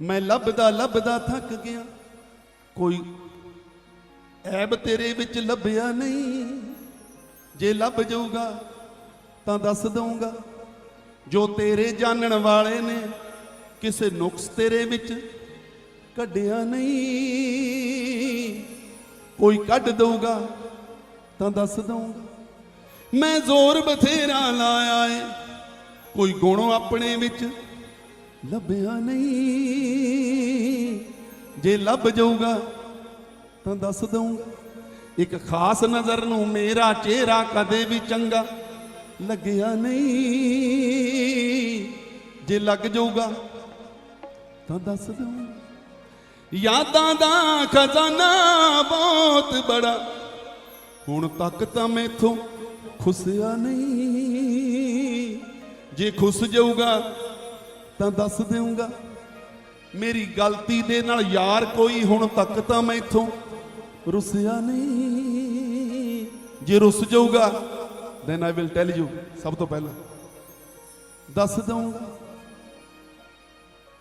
ਮੈਂ ਲੱਭਦਾ ਲੱਭਦਾ ਥੱਕ ਗਿਆ। ਕੋਈ ਐਬ ਤੇਰੇ ਵਿੱਚ ਲੱਭਿਆ ਨਹੀਂ। ਜੇ ਲੱਭ ਜਾਊਗਾ ਤਾਂ ਦੱਸ ਦਊਂਗਾ। ਜੋ ਤੇਰੇ ਜਾਣਨ ਵਾਲੇ ਨੇ ਕਿਸੇ ਨੁਕਸ ਤੇਰੇ ਵਿੱਚ ਕੱਢਿਆ ਨਹੀਂ। ਕੋਈ ਕੱਢ ਦਊਗਾ ਤਾਂ ਦੱਸ ਦਊਂਗਾ। ਮੈਂ ਜ਼ੋਰ ਬਥੇਰਾ ਲਾਇਆ ਏ। ਕੋਈ ਗੁਣ ਆਪਣੇ ਵਿੱਚ ਲੱਭਿਆ ਨਹੀਂ। ਜੇ ਲੱਭ ਜਾਊਗਾ ਤਾਂ ਦੱਸ ਦਊਂਗਾ। ਇੱਕ ਖਾਸ ਨਜ਼ਰ ਨੂੰ ਮੇਰਾ ਚਿਹਰਾ ਕਦੇ ਵੀ ਚੰਗਾ ਲੱਗਿਆ ਨਹੀਂ। ਜੇ ਲੱਗ ਜਾਊਗਾ ਤਾਂ ਦੱਸ ਦਊਂਗਾ। ਯਾਦਾਂ ਦਾ ਖਜ਼ਾਨਾ ਬਹੁਤ ਬੜਾ, ਹੁਣ ਤੱਕ ਤਾਂ ਮੈਥੋਂ ਖੁਸਿਆ ਨਹੀਂ। ਜੇ ਖੁਸ ਜਾਊਗਾ ਤਾਂ ਦੱਸ ਦੇਊਂਗਾ। ਮੇਰੀ ਗਲਤੀ ਦੇ ਨਾਲ ਯਾਰ ਕੋਈ ਹੁਣ ਤੱਕ ਤਾਂ ਮੈਂ ਮੈਥੋਂ ਰੁੱਸਿਆ ਨਹੀਂ। ਜੇ ਰੁੱਸ ਜਾਊਗਾ then I will tell you ਸਭ ਤੋਂ ਪਹਿਲਾਂ। ਦੱਸ ਦਊਂਗਾ।